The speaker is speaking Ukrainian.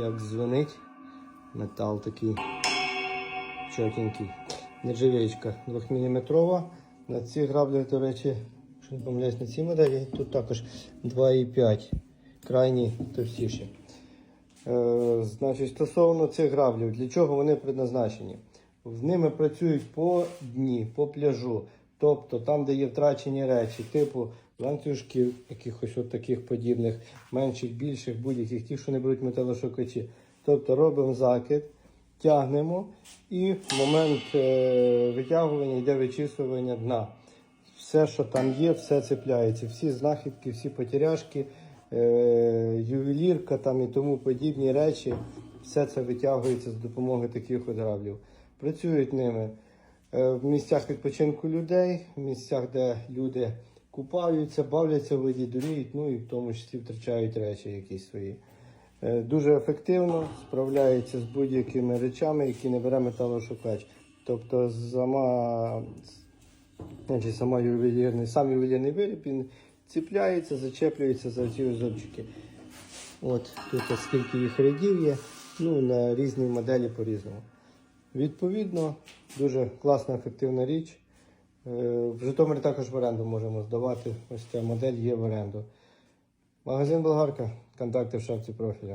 як дзвонить. Метал такий чотенький. Нержавеечка 2-мм. На цих граблях, до речі, що не помиляюсь, на цій моделі, тут також 2,5. Крайні товстіші. Е, значить, стосовно цих граблів, для чого вони предназначені? В ними працюють по дні, по пляжу. Тобто там, де є втрачені речі, типу ланцюжків, якихось от таких подібних, менших, більших, будь-яких, ті, що не беруть металошукачі. Тобто робимо закид, тягнемо і в момент е, витягування йде вичісування дна. Все, що там є, все цепляється. Всі знахідки, всі потеряшки, е, ювелірка там і тому подібні речі, все це витягується з допомогою таких от. Працюють ними в місцях відпочинку людей, в місцях, де люди купаються, бавляться в воді, дуріють, ну і в тому числі втрачають речі якісь свої. Е, Дуже ефективно справляється з будь-якими речами, які не бере металошукач. Тобто сама, значить, сама ювелірний, сам ювелірний виріб він ціпляється, зачеплюється за ці узорчики. От тут скільки їх рядів є, ну на різні моделі по-різному. Відповідно, дуже класна, ефективна річ. Е, В Житомирі також в оренду можемо здавати. Ось ця модель є в оренду. Магазин Болгарка, контакти в шапці профіля.